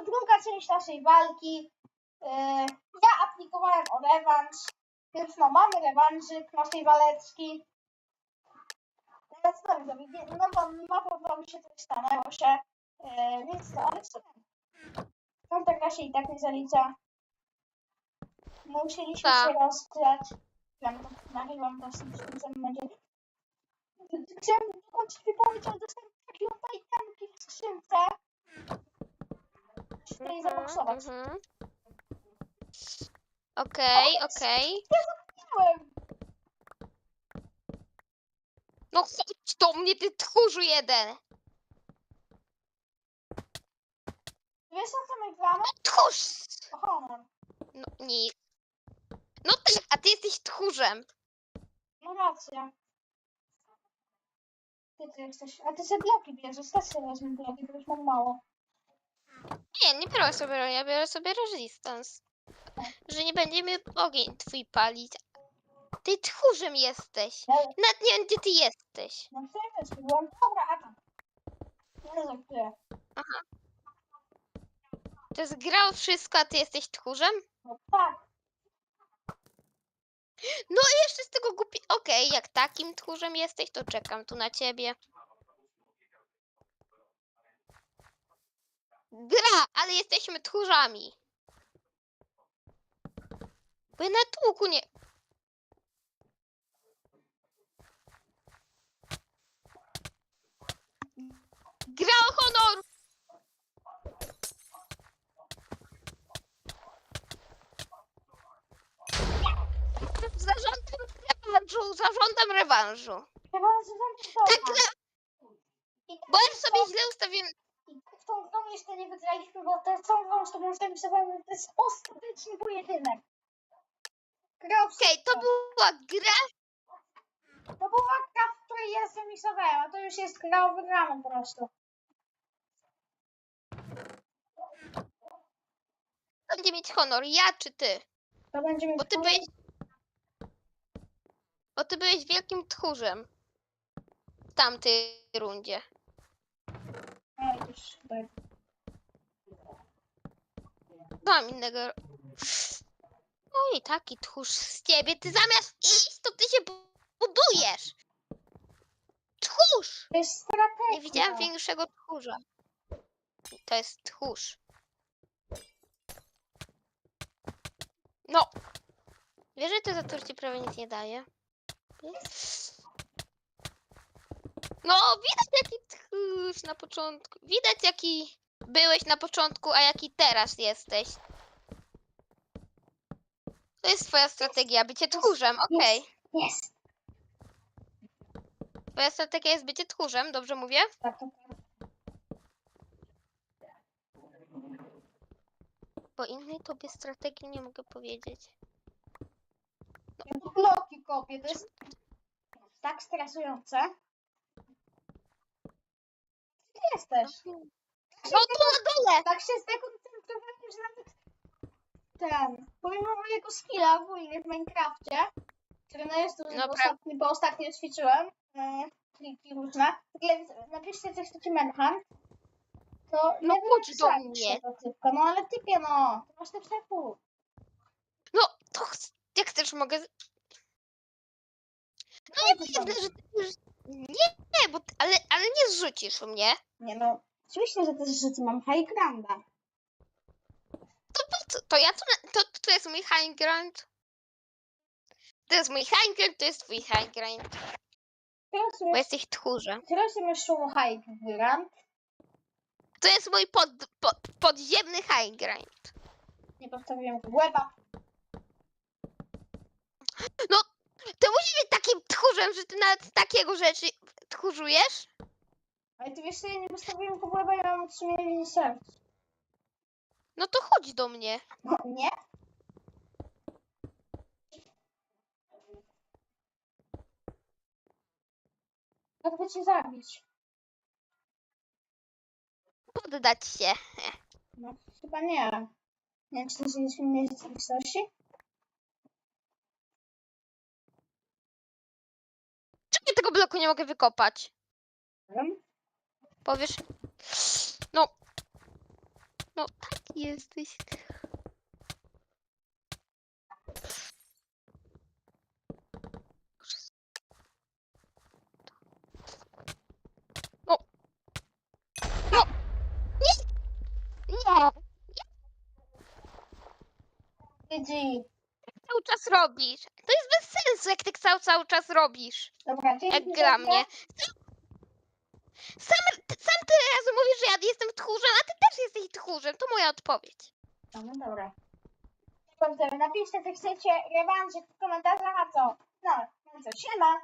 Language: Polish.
to druga część naszej walki. Yy, ja aplikowałem o rewanż, więc no mamy rewanżyk naszej waleczki. Teraz dobrze, widzę, no bo na pewno mi się coś stanęło się, yy, więc no, ale co? Tamta gra się i tak nie zalicza. Musieliśmy Tak. się rozgrzać. Nagrywam to w tym momencie. Chciałem dokończyć wypowiedź, ale dostałem takiego fajtemki w skrzynce. Muszę jej zaboksować. mhm. Okej, okej. Miałem. No chodź do mnie, ty tchórzu jeden! Wiesz o co my gramy? Tchórz! O honor. No nie. No tak, a ty jesteś tchórzem. No racja. Ty ty jesteś. A ty sobie bloki bierzesz, też sobie wezmę bloki, bo już mam mało. Nie, nie biorę sobie, ja biorę sobie resistance. Że nie będzie mi ogień twój palić. Ty tchórzem jesteś. Nawet nie wiem, gdzie ty jesteś. no byłam. Dobra, a tam. Nie żartuję. To jest gra o wszystko, a ty jesteś tchórzem? No tak. No i jeszcze z tego głupi... Okej, jak takim tchórzem jesteś, to czekam tu na ciebie. Gra, ale jesteśmy tchórzami. By na tłuku nie... Gra o honor! Zarządam rewanżu, zarządam rewanżu. Chyba że to Tak, tak bo ja sobie źle ustawiłem. Tą grą jeszcze nie wygraliśmy, bo to tą grą, z którą zapisałem, to jest ostateczny pojedynek. Gra w Okej, to była gra. To była gra, w której ja zremisowałem, a to już jest gra o wygraną po prostu. Będzie mieć honor, ja czy ty? To będzie mi Bo ty byłeś. Bo ty byłeś wielkim tchórzem. W tamtej rundzie. Już tutaj. Mam innego. Oj, taki tchórz z ciebie. Ty zamiast iść, to ty się bu- budujesz. Tchórz! To jest strategia. Nie widziałam większego tchórza. To jest tchórz. No. Wiesz, że to za to ci prawie nic nie daje? No, widać jaki tchórz na początku. Widać jaki byłeś na początku, a jaki teraz jesteś. To jest twoja strategia, bycie tchórzem, okej. Jest. Twoja strategia jest bycie tchórzem, dobrze mówię? Tak, tak. Bo innej tobie strategii nie mogę powiedzieć. Ja tu bloki kopię, to jest tak stresujące. Jesteś? No tu na dole! Tak się skoncentrowałem, że nawet ten, pomimo mojego skilla ogólnie w Minecrafcie, który no jest duży, bo, Dobra. ostatnio, bo ostatnio ćwiczyłem, e, triki różne, w ogóle napiszcie coś takiego Manhunt, to No nie chodź do mnie. typka, no ale typie no, to masz te przepu. No, to ch- jak chcesz mogę... No nie że ty już... Nie, nie, bo... ty- Ale, ale nie zrzucisz mnie. Nie no, oczywiście, że też rzeczy mam high granda. To, po co? to ja tu... To, to jest mój high ground. To jest mój high ground, to jest twój high ground. Teraz Bo jesteś tchórzem. teraz masz high grand, To jest mój pod, pod, podziemny high ground. nie postawiłem łeba. To musi być takim tchórzem, że ty nawet takiego rzeczy tchórzujesz? Ale ty wiesz, że ja nie postawiłem łeba, ja mam 3 miliony serc. No to chodź do mnie. No, nie? Jak by cię zabić? Poddać się. No, chyba nie. Nie wiem, czy to jest filmie rzeczywistości? Czemu ja tego bloku nie mogę wykopać? Wiem. Powiesz. No. No taki jesteś. No. No. Nie. Nie. GG. Cały czas robisz. Sensu, jak ty cały, cały czas robisz. Dobra, dzięki Jak grę. mnie. Sam, ty, sam tyle razy mówisz, że ja jestem tchórzem, a ty też jesteś tchórzem. To moja odpowiedź. No, no dobra. Dobrze, napiszcie, co chcecie rewanżyk w komentarzach, a co? No, no co, siema.